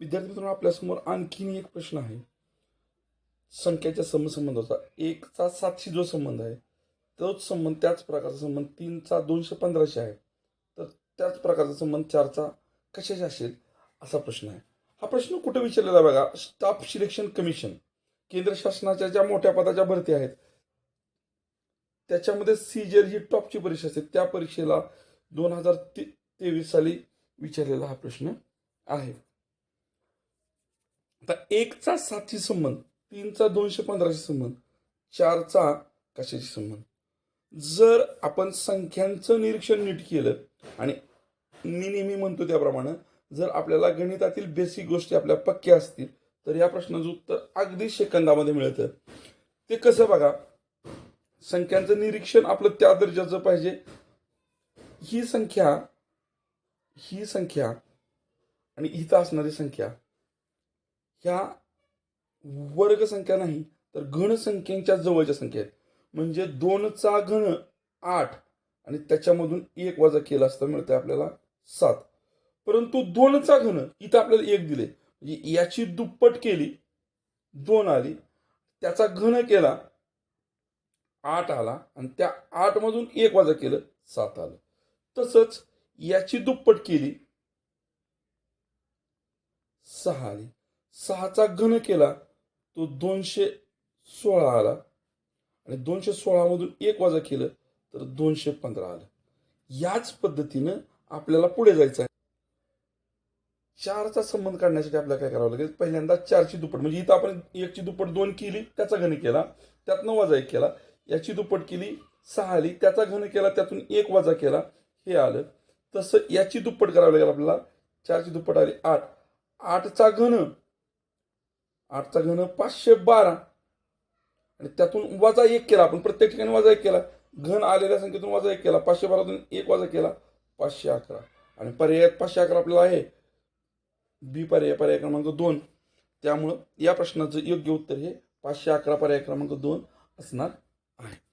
विद्यार्थी मित्रांनो आपल्यासमोर आणखीन एक प्रश्न आहे. संख्याच्या समसंबंधाचा एकचा सातशी जो संबंध आहे तोच संबंध त्याच प्रकारचा संबंध तीनचा दोनशे पंधराशे आहे. तर त्याच प्रकारचा संबंध चारचा कशाशी असेल असा प्रश्न आहे. हा प्रश्न कुठे विचारलेला बघा स्टाफ सिलेक्शन कमिशन केंद्र शासनाच्या ज्या मोठ्या पदाच्या भरती आहेत त्याच्यामध्ये सीजर ही टॉपची परीक्षा असते. त्या परीक्षेला दोन हजार तेवीस साली विचारलेला हा प्रश्न आहे. आता एकचा सातशे संबंध तीनचा दोनशे पंधराशे संबंध चारचा कशाशी संबंध? जर आपण संख्यांचं निरीक्षण नीट केलं आणि मी नेहमी म्हणतो त्याप्रमाणे जर आपल्याला गणितातील बेसिक गोष्टी आपल्या पक्क्या असतील तर या प्रश्नाचं उत्तर अगदी सेकंदामध्ये मिळतं. ते कसं बघा संख्यांचं निरीक्षण आपलं त्या दर्जाचं पाहिजे. ही संख्या ही संख्या आणि इथं असणारी संख्या ह्या वर्ग संख्या नाही तर घन संख्येच्या जवळच्या संख्या आहेत. म्हणजे दोनचा घन आठ आणि त्याच्यामधून एक वजा केला असता मिळते आपल्याला सात. परंतु दोनचा घन इथं आपल्याला एक दिले. म्हणजे याची दुप्पट केली दोन आली. त्याचा घन केला आठ आला आणि त्या आठ मधून एक वजा केलं सात आलं. तसंच याची दुप्पट केली सहा आली. सहाचा घन केला तो दोनशे सोळा आला. आणि दोनशे सोळामधून एक वजा केलं तर दोनशे पंधरा आलं. याच पद्धतीनं आपल्याला पुढे जायचं आहे. चारचा संबंध काढण्यासाठी आपल्याला काय करावं लागेल? पहिल्यांदा चारची दुप्पट म्हणजे इथं आपण एकची दुप्पट दोन केली त्याचा घन केला त्यातनं वजा एक केला. याची दुप्पट केली सहा आली त्याचा घन केला त्यातून एक वजा केला हे आलं. तसं याची दुप्पट करावं लागेल आपल्याला. चारची दुप्पट आली आठ. आठचा घन आठचा घन पाचशे बारा. आणि त्यातून वजा एक केला आपण प्रत्येक ठिकाणी वजा एक केला. घन आलेल्या संख्येतून वजा एक केला. पाचशे बारातून एक वजा केला. पाचशे अकरा. आणि पर्यायात पाचशे अकरा आपल्याला आहे. बी पर्याय पर्याय क्रमांक दोन. त्यामुळं या प्रश्नाचं योग्य उत्तर हे पाचशे अकरा पर्याय क्रमांक दोन असणार आहे.